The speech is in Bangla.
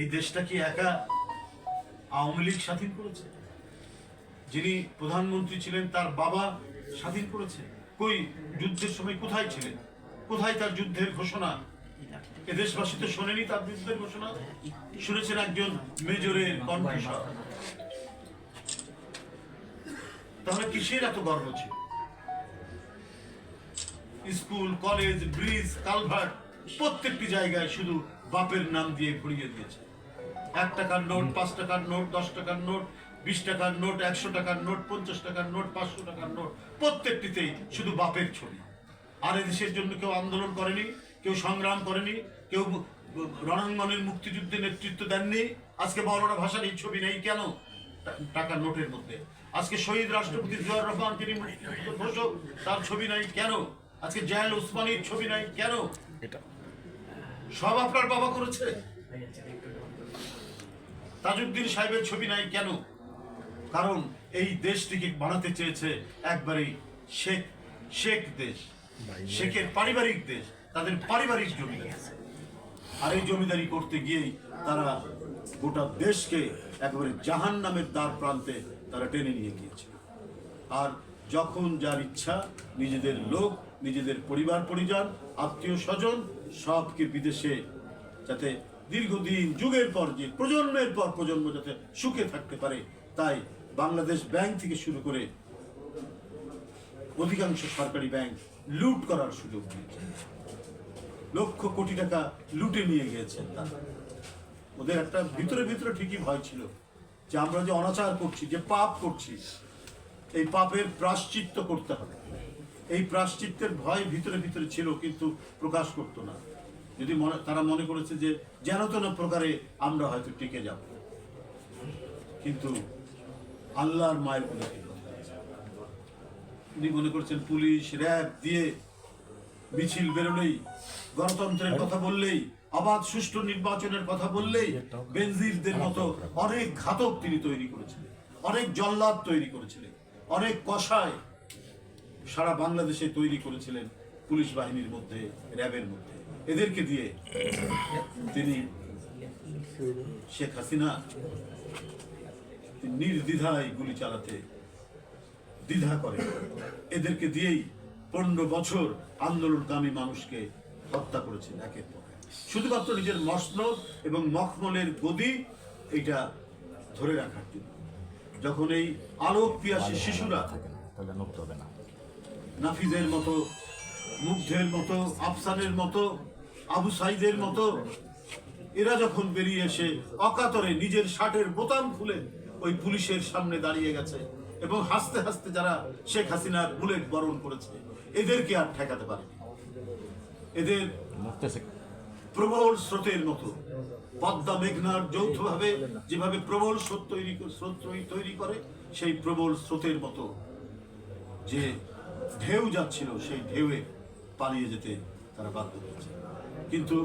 এই দেশটা কি একা আওয়ামী লীগ স্বাধীন করেছে? যিনি প্রধানমন্ত্রী ছিলেন, তার বাবা স্বাধীন করেছে। কই যুদ্ধের সময় কোথায় ছিলেন? কোথায় তার যুদ্ধের ঘোষণা? এ দেশবাসী তো শোনেনি তার যুদ্ধের ঘোষণা? শুনেছেন একজন মেজরের কণ্ঠস্বর। তাহলে কিসের এত গর্ব ছিল? স্কুল, কলেজ, ব্রিজ, কালভার্ট প্রত্যেকটি জায়গায় শুধু বাপের নাম দিয়ে ভরিয়ে দিয়েছে এক টাকার নোট পাঁচ টাকার নোট দশ টাকার নোট বিশ টাকার নোট একশো টাকার নোট পঞ্চাশ টাকার নোট পাঁচশো টাকার নোট প্রত্যেকটিতেই শুধু বাপের ছবি আর এদেশের জন্য কেউ আন্দোলন করেনি কেউ সংগ্রাম করেনি কেউ রণাঙ্গনের মুক্তিযুদ্ধে নেতৃত্ব দেননি আজকে বড়রা ভাষার এই ছবি নেই কেন টাকার নোটের মধ্যে আজকে শহীদ রাষ্ট্রপতি জিয়াউর রহমান তিনি ঘোষক তার ছবি নাই কেন আজকে জায়াল ওসমানীর ছবি নাই কেন এটা সব আপনার বাবা করেছে? তাজউদ্দিন সাহেবের ছবি নাই কেন? কারণ এই দেশটিকে বানাতে চেয়েছে একবারেই শেখ শেখ দেশ, শেখের পারিবারিক দেশ, তাদের পারিবারিক জমিদারি। আর এই জমিদারি করতে গিয়েই তারা গোটা দেশকে একেবারে জাহান নামের দ্বার প্রান্তে তারা টেনে নিয়ে গিয়েছে। আর যখন যার ইচ্ছা, নিজেদের লোক নিজেদের পরিবার, পরিজন, আত্মীয়, স্বজন, সবকে বিদেশে যাতে দীর্ঘদিন, যুগের পর যে প্রজন্মের পর প্রজন্ম যাতে সুখে থাকতে পারে, তাই বাংলাদেশ ব্যাংক থেকে শুরু করে অধিকাংশ সরকারি ব্যাংক লুট করার সুযোগ দিয়েছে। লক্ষ কোটি টাকা লুটে নিয়ে গিয়েছেন তারা। ওদের একটা ভিতরে ভিতরে ঠিকই ভয় ছিল যে আমরা যে অনাচার করছি, যে পাপ করছি, এই পাপের প্রাশ্চিত্য করতে হবে। এই প্রাশ্চিত্যের ভয় ভিতরে ভিতরে ছিল কিন্তু প্রকাশ করতো না। যদি মনে তারা মনে করেছে যে যেন তেন প্রকারে আমরা হয়তো টিকে যাব। কিন্তু আল্লাহর মায়ের কোনো উনি মনে করছেন পুলিশ র্যাব দিয়ে মিছিল বেরোলেই গণতন্ত্রের কথা বললেই অবাধ সুষ্ঠু নির্বাচনের কথা বললেই বেনজিরদের মতো অনেক ঘাতক তিনি তৈরি করেছিলেন অনেক জল্লাদ তৈরি করেছিলেন অনেক কষায় সারা বাংলাদেশে তৈরি করেছিলেন পুলিশ বাহিনীর মধ্যে, র্যাবের মধ্যে। এদেরকে দিয়ে তিনি শেখ হাসিনা নির্দ্বিধায় গুলি চালাতে দ্বিধা করে। এদেরকে দিয়েই পনেরো বছর আন্দোলনকামী মানুষকে হত্যা করেছেন একের পর শুধুমাত্র নিজের মসনদ এবং মখমলের গদি এটা ধরে রাখার জন্য। যখন এই আলোক পিয়াসী শিশুরা তাহলে হবে না। নাফিজের মতো, মুগ্ধের মতো, আফসানের মতো, আবু সাইদের মতো, এরা যখন বেরিয়ে এসে অকাতরে নিজের শার্টের বোতাম খুলে ওই পুলিশের সামনে দাঁড়িয়ে গেছে এবং হাসতে হাসতে যারা শেখ হাসিনার বুলেট বরণ করেছে, এদেরকে আর ঠেকাতে পারেনি। এদের প্রবল স্রোতের মতো, পদ্মা মেঘনার যৌথভাবে যেভাবে প্রবল স্রোত তৈরি স্রোত তৈরি করে, সেই প্রবল স্রোতের মতো যে ঢেউ যাচ্ছিল সেই ঢেউয়ে পালিয়ে যেতে তারা বাধ্য হয়েছে। কিন্তু